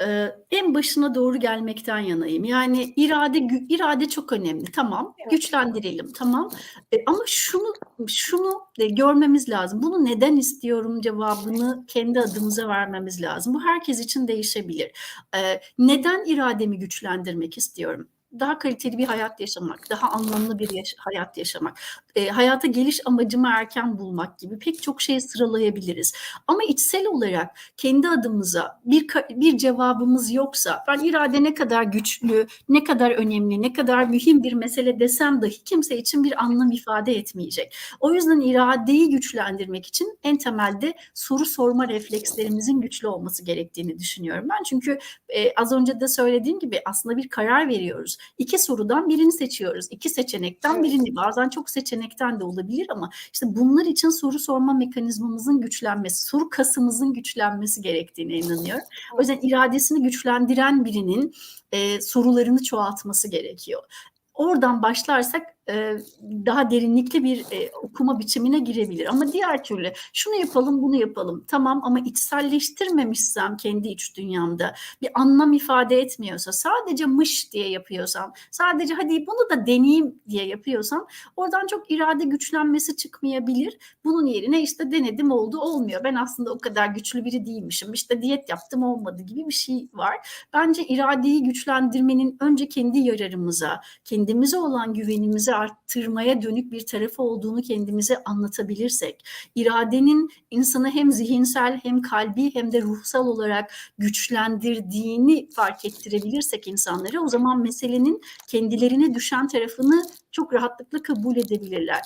Eee, en başına doğru gelmekten yanayım. Yani irade irade çok önemli. Tamam, Evet. güçlendirelim, tamam. Eee, ama şunu şunu, eee, görmemiz lazım. Bunu neden istiyorum cevabını kendi adımıza vermemiz lazım. Bu herkes için değişebilir. Eee, neden irademi güçlendirmek istiyorum? Daha kaliteli bir hayat yaşamak, daha anlamlı bir yaş hayat yaşamak, eee, hayata geliş amacımı erken bulmak gibi pek çok şey sıralayabiliriz. Ama içsel olarak kendi adımıza bir bir cevabımız yoksa ben irade ne kadar güçlü, ne kadar önemli, ne kadar mühim bir mesele desem dahi kimse için bir anlam ifade etmeyecek. O yüzden iradeyi güçlendirmek için en temelde soru sorma reflekslerimizin güçlü olması gerektiğini düşünüyorum ben. Çünkü, eee, az önce de söylediğim gibi aslında bir karar veriyoruz. 2 sorudan birini seçiyoruz. 2 seçenekten birini. Bazen çok seçenekten de olabilir ama işte bunlar için soru sorma mekanizmamızın güçlenmesi, soru kasımızın güçlenmesi gerektiğine inanıyorum. O yüzden iradesini güçlendiren birinin, eee, sorularını çoğaltması gerekiyor. Oradan başlarsak, daha derinlikli bir, eee, okuma biçimine girebilir ama diğer türlü şunu yapalım, bunu yapalım. Tamam ama içselleştirmemişsem kendi iç dünyamda, bir anlam ifade etmiyorsa, sadece mış diye yapıyorsam, sadece hadi bunu da deneyeyim diye yapıyorsam oradan çok irade güçlenmesi çıkmayabilir. Bunun yerine işte denedim oldu, olmuyor. Ben aslında o kadar güçlü biri değilmişim. İşte diyet yaptım olmadı gibi bir şey var. Bence iradeyi güçlendirmenin önce kendi yararımıza, kendimize olan güvenimizi arttırmaya dönük bir tarafı olduğunu kendimize anlatabilirsek, iradenin insanı hem zihinsel hem kalbi hem de ruhsal olarak güçlendirdiğini fark ettirebilirsek insanlara o zaman meselenin kendilerine düşen tarafını çok rahatlıkla kabul edebilirler.